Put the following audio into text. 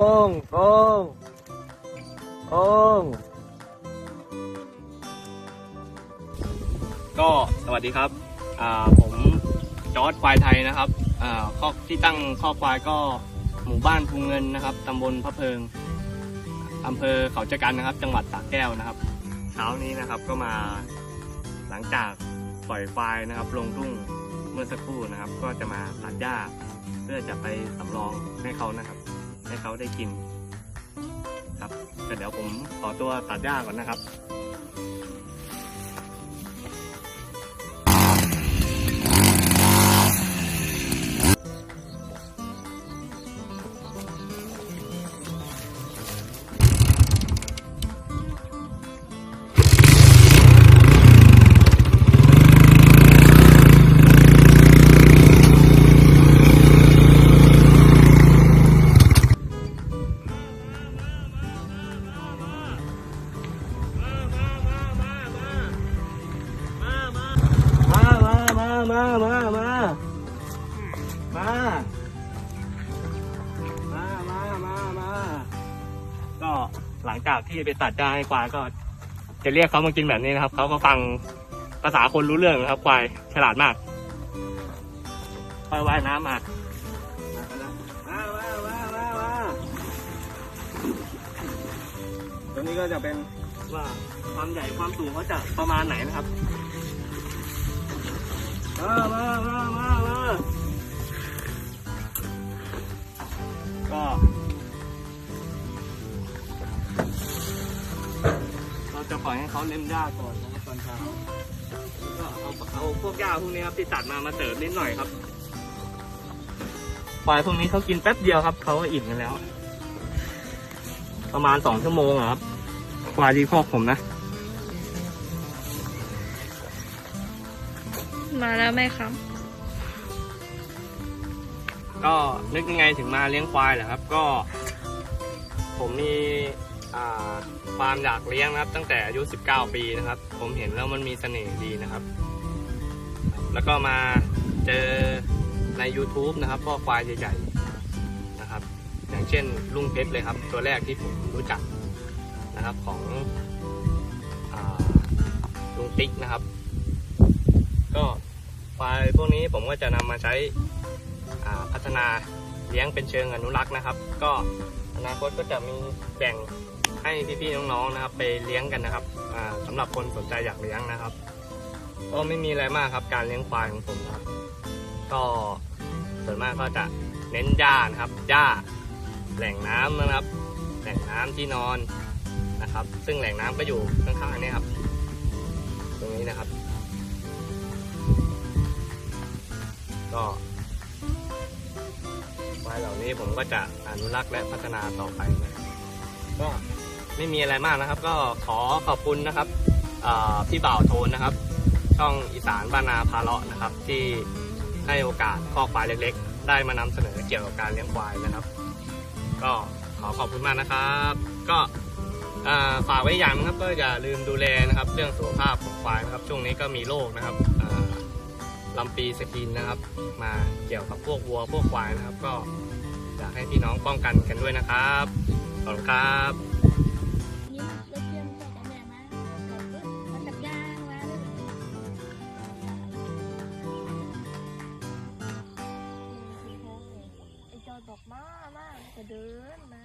โอ้งโอ้งโอ้งก็สวัสดีครับอ่าผมจอร์ดควายไทยนะครับอ่าข้อที่ตั้งข้อควายก็หมู่บ้านภูเงินนะครับตำบลพระเพิงอำเภอเขาจะกันนะครับ จังหวัดสระแก้วนะครับ เช้านี้นะครับก็มาหลังจากปล่อยควายนะครับ ลงทุ่งเมื่อสักครู่นะครับ ก็จะมาตัดหญ้าเพื่อจะไปสำรองให้เขานะครับ ให้เขาได้กิน ครับแต่เดี๋ยวผมขอตัวตัดหญ้าก่อนนะครับ มามามา มา มามามามาก็หลังจากที่ไปตัดหญ้าให้ควายก็ จะเรียกเขามากินแบบนี้นะครับ เขาก็ฟังภาษาคนรู้เรื่องนะครับควายฉลาดมากควายว่ายน้ำมามามามามามาตัวนี้ก็จะเป็นว่าความใหญ่ความสูงเขาจะประมาณไหนนะครับ มามามามามาก็เราจะปล่อยให้เขาเล่นหญ้าก่อนนะครับตอนเช้าก็เอาเอาพวกหญ้าพวกนี้ครับที่ตัดมามาเติมนิดหน่อยครับควายพวกนี้เขากินแป๊บเดียวครับเขาก็อิ่มกันแล้ว ประมาณสองชั่วโมงครับควายที่คอกผมนะ มาแล้วไหมครับ ก็นึกยังไงถึงมาเลี้ยงควายเหรอครับ ก็ ผมมีความอยากเลี้ยงนะครับ ตั้งแต่อายุ 19 ปีนะครับ ผมเห็นแล้วมันมีเสน่ห์ดีนะครับ แล้วก็มาเจอใน YouTube นะครับพ่อควายใหญ่ๆนะครับ อย่างเช่นลุงเพชรเลยครับ ตัวแรกที่ผมรู้จักนะครับของอลุงติ๊กนะครับ ก็ ควายพวกนี้ผมก็จะนำมาใช้พัฒนาเลี้ยงเป็นเชิงอนุรักษ์นะครับ ก็อนาคตก็จะมีแบ่งให้พี่ๆน้องๆนะครับ ไปเลี้ยงกันนะครับอ่าสำหรับคนสนใจอยากเลี้ยงนะครับ ก็ไม่มีอะไรมากครับการเลี้ยงควายของผมครับ ก็ส่วนมากก็จะเน้นหญ้านะครับหญ้าแหล่งน้ำนะครับ แหล่งน้ำที่นอนนะครับ ซึ่งแหล่งน้ำก็อยู่ข้างๆนี่ครับ ตรงนี้นะครับ ก็ควายเหล่านี้ผมก็จะอนุรักษ์และพัฒนาต่อไปนะก็ไม่มีอะไรมากนะครับ ก็ขอขอบคุณนะครับพี่บ่าวโทนนะครับ ช่องอีสานบ้านาพาเลาะนะครับ ที่ให้โอกาสข้อควายเล็ก ๆ ได้มานำเสนอเกี่ยวกับการเลี้ยงควายนะครับ ก็ขอขอบคุณมากนะครับ ก็ฝากไว้อย่างนะครับก็อย่าลืมดูแลนะครับ เรื่องสุขภาพของควายนะครับ ช่วงนี้ก็มีโรคนะครับ ลำปีสกินนะครับ มาเกี่ยวกับพวกวัวพวกควายนะครับ ก็อยากให้พี่น้องป้องกันกันด้วยนะครับขอบคุณครับนี่รถเทียมใส่กันแม่มาเราก็มันจับยางมาเลยไอจอยบอกมามาจะเดินมา